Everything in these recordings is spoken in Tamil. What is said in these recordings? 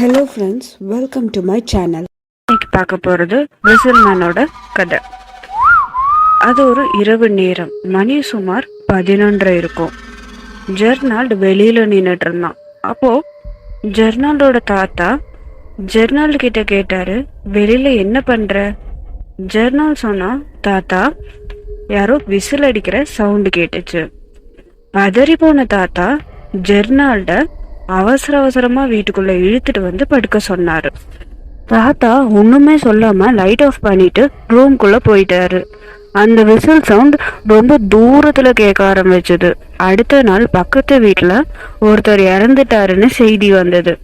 Hello friends welcome to my channel இன்னைக்கு பார்க்க போகிறது விசில்மேனோட கதை. அது ஒரு இரவு நேரம். மணி சுமார் பதினொன்றரை இருக்கும். ஜெர்னால்டு வெளியில் நின்றுட்டு இருந்தான். அப்போது ஜெர்னால்டோட தாத்தா ஜெர்னால்டு கிட்ட கேட்டார் வெளியில் என்ன பண்ணுற ஜெர்னால் சொன்னால் தாத்தா யாரோ விசில் அடிக்கிற சவுண்டு கேட்டுச்சு. பதறி போன தாத்தா ஜெர்னால்ட அவசர அவசரமா வீட்டுக்குள்ள இழுத்துட்டு வந்து படுக்க சொன்னாரு. தாத்தா ஒண்ணுமே சொல்லாம லைட் ஆஃப் பண்ணிட்டு ரூம்குள்ள போயிட்டாரு. அந்த விசில் சவுண்ட் ரொம்ப தூரத்துல கேட்க ஆரம்பிச்சது. அடுத்த நாள் பக்கத்து வீட்டுல ஒருத்தர் இறந்துட்டாருன்னு செய்தி வந்தது.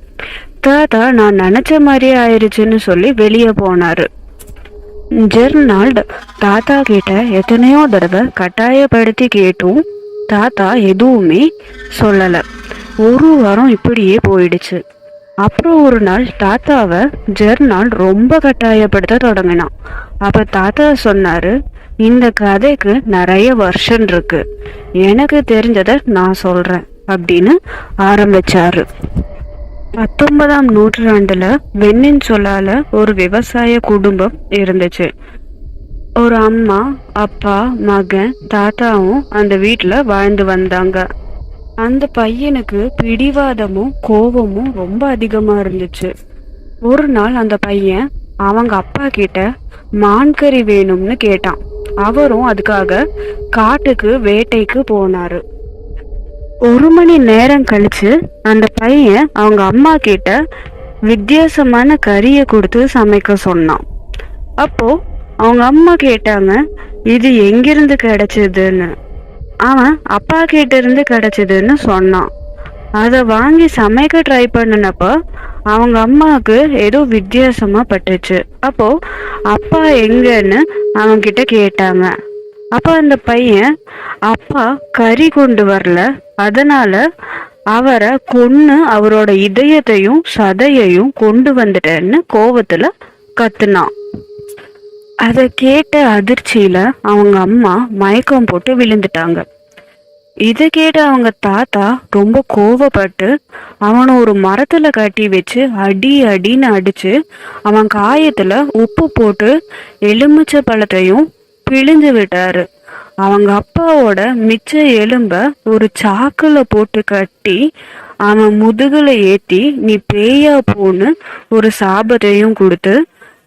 தாத்தா நான் நினைச்ச மாதிரியே ஆயிடுச்சுன்னு சொல்லி வெளியே போனாரு. ஜெர்னால்ட் தாத்தா கிட்ட எத்தனையோ தடவை கட்டாயப்படுத்தி கேட்டும் தாத்தா எதுவுமே சொல்லலை. ஒரு வாரம் இப்படியே போயிடுச்சு. அப்புறம் ஒரு நாள் தாத்தாவை ஜெர்னால் ரொம்ப கட்டாயப்படுத்த தொடங்கினான். அப்ப தாத்தா சொன்னாரு இந்த கதைக்கு நிறைய வருஷன் இருக்கு. எனக்கு தெரிஞ்சதை நான் சொல்றேன் அப்படின்னு ஆரம்பிச்சாரு. பத்தொன்பதாம் நூற்றாண்டுல வெண்ணின் சொல்லால ஒரு விவசாய குடும்பம் இருந்துச்சு. ஒரு அம்மா அப்பா மகன் தாத்தாவும் அந்த வீட்டில் வாழ்ந்து வந்தாங்க. அந்த பையனுக்கு பிடிவாதமும் கோபமும் ரொம்ப அதிகமா இருந்துச்சு. ஒரு நாள் அந்த பையன் அவங்க அப்பா கிட்ட மான்கறி வேணும்னு கேட்டான். அவரும் அதுக்காக காட்டுக்கு வேட்டைக்கு போனாரு. ஒரு மணி நேரம் கழிச்சு அந்த பையன் அவங்க அம்மா கிட்ட வித்தியாசமான கறியை கொடுத்து சமைக்க சொன்னான். அப்போ அவங்க அம்மா கேட்டாங்க இது எங்கிருந்து கிடைச்சதுன்னு? அவன் அப்பா கிட்ட இருந்து கிடைச்சதுன்னு சொன்னான். அதை வாங்கி சமைக்க ட்ரை பண்ணினப்ப அவங்க அம்மாவுக்கு ஏதோ வித்தியாசமா பட்டுச்சு. அப்போ அப்பா எங்கன்னு அவங்க கிட்ட கேட்டாங்க. அப்ப அந்த பையன் அப்பா கறி கொண்டு வரல. அதனால அவரை கொன்னு அவரோட இதயத்தையும் சதையையும் கொண்டு வந்துட்டேன்னு கோவத்துல கத்துனான். அதை கேட்ட அதிர்ச்சியில அவங்க அம்மா மயக்கம் போட்டு விழுந்துட்டாங்க. இதை கேட்ட அவங்க தாத்தா ரொம்ப கோவப்பட்டு அவனை ஒரு மரத்துல கட்டி வச்சு அடி அடின்னு அடிச்சு அவன் காயத்துல உப்பு போட்டு எலுமிச்சை பழத்தையும் பிழிஞ்சு விட்டாரு. அவங்க அப்பாவோட மிச்ச எலும்ப ஒரு சாக்குல போட்டு கட்டி அவன் முதுகுல ஏத்தி நீ பேயா போன்னு ஒரு சாபத்தையும் கொடுத்து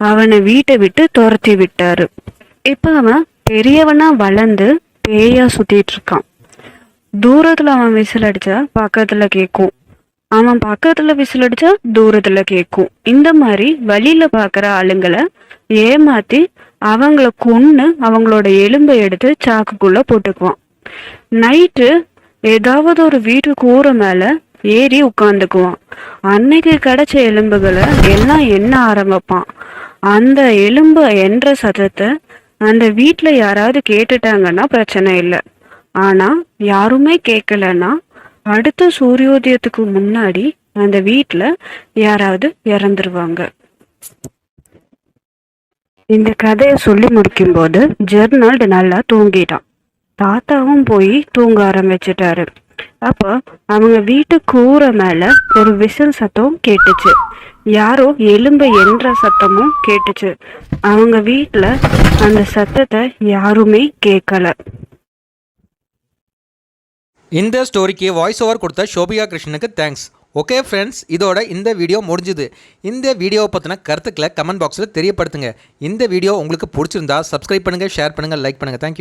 அவனை வீட்டை விட்டு துரத்தி விட்டாரு. இப்ப அவன் பெரியவனா வளர்ந்து பேயா சுத்திட்டு இருக்கான். தூரத்துல அவன் விசில் அடிச்சா பக்கத்துல கேக்கும். அவன் பக்கத்துல விசில் அடிச்சா தூரத்துல கேக்கும். இந்த மாதிரி வழியில பாக்குற ஆளுங்களை ஏமாத்தி அவங்கள கொன்னு அவங்களோட எலும்பை எடுத்து சாக்குக்குள்ள போட்டுக்குவான். நைட்டு ஏதாவது ஒரு வீட்டு கூரை மேல ஏறி உட்காந்துக்குவான். அன்னைக்கு கிடைச்ச எலும்புகளை எல்லாம் எண்ண ஆரம்பிப்பான். அந்த எலும்பு என்ற சத்தத்தை அந்த வீட்ல யாராவது கேட்டுட்டாங்கன்னா பிரச்சனை இல்லை. ஆனா யாருமே கேட்கலன்னா அடுத்த சூரியோதயத்துக்கு முன்னாடி அந்த வீட்டுல யாராவது இறந்துருவாங்க. இந்த கதையை சொல்லி முடிக்கும்போது ஜெர்னால்டு நல்லா தூங்கிட்டான். தாத்தாவும் போய் தூங்க ஆரம்பிச்சிட்டாரு. அப்போ அவங்க வீட்டு கூரை மேல ஒரு விசில் சத்தம் கேட்டுச்சு. யாரோ எலும்பை என்ற சத்தமும் கேட்டுச்சு. அவங்க வீட்டுல அந்த சத்தத்தை யாருமே கேட்கல இந்த ஸ்டோரிக்கு வாய்ஸ் ஓவர் கொடுத்த ஷோபியா கிருஷ்ணனுக்கு தேங்க்ஸ் ஓகே ஃப்ரெண்ட்ஸ் இதோட இந்த வீடியோ முடிஞ்சுது. இந்த வீடியோவை பற்றின கருத்துக்களை கமெண்ட் பாக்ஸில் தெரியப்படுத்துங்க. இந்த வீடியோ உங்களுக்கு பிடிச்சிருந்தா சப்ஸ்கிரைப் பண்ணுங்கள் ஷேர் பண்ணுங்கள் லைக் பண்ணுங்கள் தேங்க்யூ